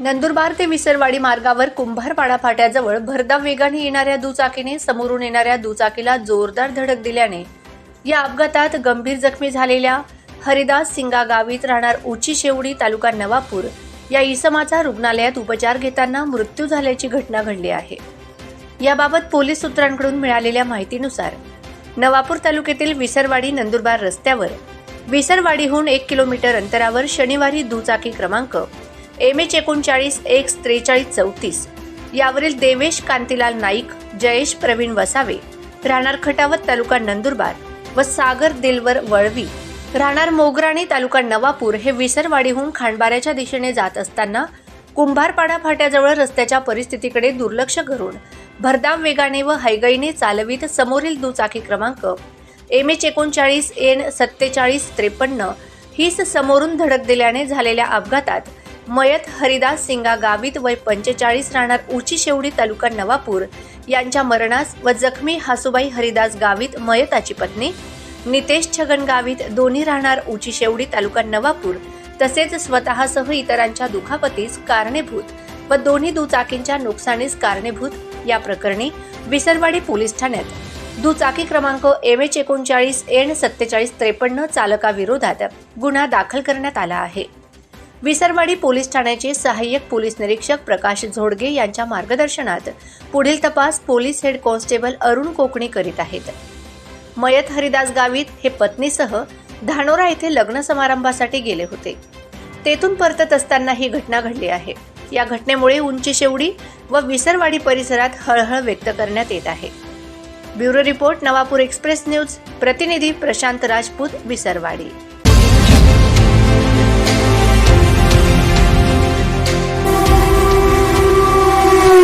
नंदुरबार ते विसरवाडी मार्गावर कुंभारपाडा फाट्याजवळ भरधाव वेगाने येणाऱ्या दुचाकीने समोरून येणाऱ्या दुचाकीला जोरदार धडक दिल्याने या अपघातात गंभीर जखमी झालेल्या हरिदास सिंगा गावीत राहणार उची शेवडी तालुका नवापूर या इसमाचा रुग्णालयात उपचार घेताना मृत्यू झाल्याची घटना घडली आहे. याबाबत पोलीस सूत्रांकडून मिळालेल्या माहितीनुसार नवापूर तालुक्यातील विसरवाडी नंदुरबार रस्त्यावर विसरवाडीहून एक किलोमीटर अंतरावर शनिवारी दुचाकी क्रमांक एम एच एकोणचाळीस एक्स त्रेचाळीस चौतीस. यावरील देवेश कांतीलाल नाईक जयेश प्रवीण वसावे. राहणार खटावत तालुका नंदुरबार व सागर दिलवर वळवी. राहणार मोगराणी तालुका नवापूर हे विसरवाडीहून खांडबाऱ्याच्या दिशेने जात असताना कुंभारपाडा फाट्याजवळ रस्त्याच्या परिस्थितीकडे दुर्लक्ष करून भरधाव वेगाने व हैगईने चालवीत समोरील दुचाकी क्रमांक एम एच एकोणचाळीस एन सत्तेचाळीस त्रेपन्न हीच समोरून धडक दिल्याने झालेल्या अपघातात मयत हरिदास सिंगा गावित वय पंचेचाळीस राहणार उची शेवडी तालुका नवापूर. यांच्या मरणास व जखमी हासुबाई हरिदास गावित मयताची पत्नी. नितेश छगन गावित दोन्ही राहणार उची शेवडी तालुका नवापूर. तसेच स्वतःसह इतरांच्या दुखापतीस कारणीभूत व दोन्ही दुचाकींच्या नुकसानीस कारणीभूत या प्रकरणी विसरवाडी पोलीस ठाण्यात. दुचाकी क्रमांक एम एच एकोणचाळीस एन सत्तेचाळीस त्रेपन्न चालकाविरोधात गुन्हा दाखल करण्यात आला आहे. विसरवाडी पोलीस ठाण्याचे सहाय्यक पोलीस निरीक्षक प्रकाश झोडगे यांच्या मार्गदर्शनात पुढील तपास police head constable Arun Kokani करीत आहेत. मयत हरिदास गावित हे पत्नीसह धानोरा येथे लग्न समारंभासाठी गेले होते. तेथून परतत असताना ही घटना घडली आहे. या घटनेमुळे उंची शेवडी व विसरवाडी परिसरात हळहळ व्यक्त करण्यात येत आहे. Bureau report Navapur express news प्रतिनिधी प्रशांत राजपूत विसरवाडी.